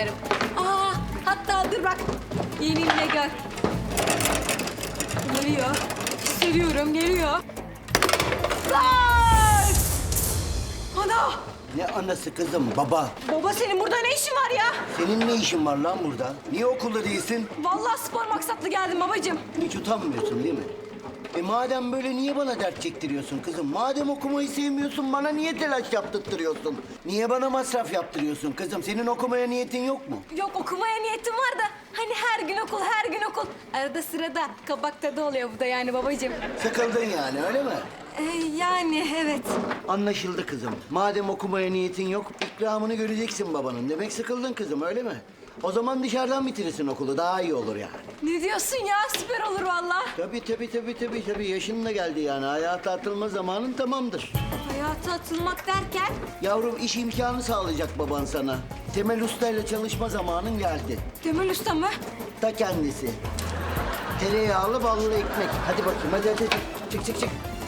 koyarım. Aa, hatta dur bak. Yeminle gör. Geliyor. Hissediyorum, geliyor. Lan! Ana! Ne anası kızım baba. Baba senin burada ne işin var ya? Senin ne işin var lan burada? Niye okulda değilsin? Vallahi spor maksatlı geldim babacığım. Hiç utanmıyorsun değil mi? E madem böyle niye bana dert çektiriyorsun kızım? Madem okumayı sevmiyorsun bana niye telaş yaptırtıyorsun? Niye bana masraf yaptırıyorsun kızım? Senin okumaya niyetin yok mu? Yok okumaya niyetim var da hani her gün okul her gün okul. Arada sırada kabakta da oluyor bu da yani babacığım. Sıkıldın yani öyle mi? Ee, yani evet. Anlaşıldı kızım. Madem okumaya niyetin yok, ikramını göreceksin babanın. Demek sıkıldın kızım öyle mi? O zaman dışarıdan bitirirsin okulu daha iyi olur yani. Ne diyorsun ya süper olur vallahi. Tabii tabii tabii tabii tabii yaşın da geldi yani. Hayata atılma zamanın tamamdır. Hayata atılmak derken Yavrum iş imkanı sağlayacak baban sana. Temel Usta ile çalışma zamanın geldi. Temel Usta mı? Ta kendisi. Tereyağlı ballı ekmek. Hadi bakayım hadi hadi. hadi. Çık çık çık.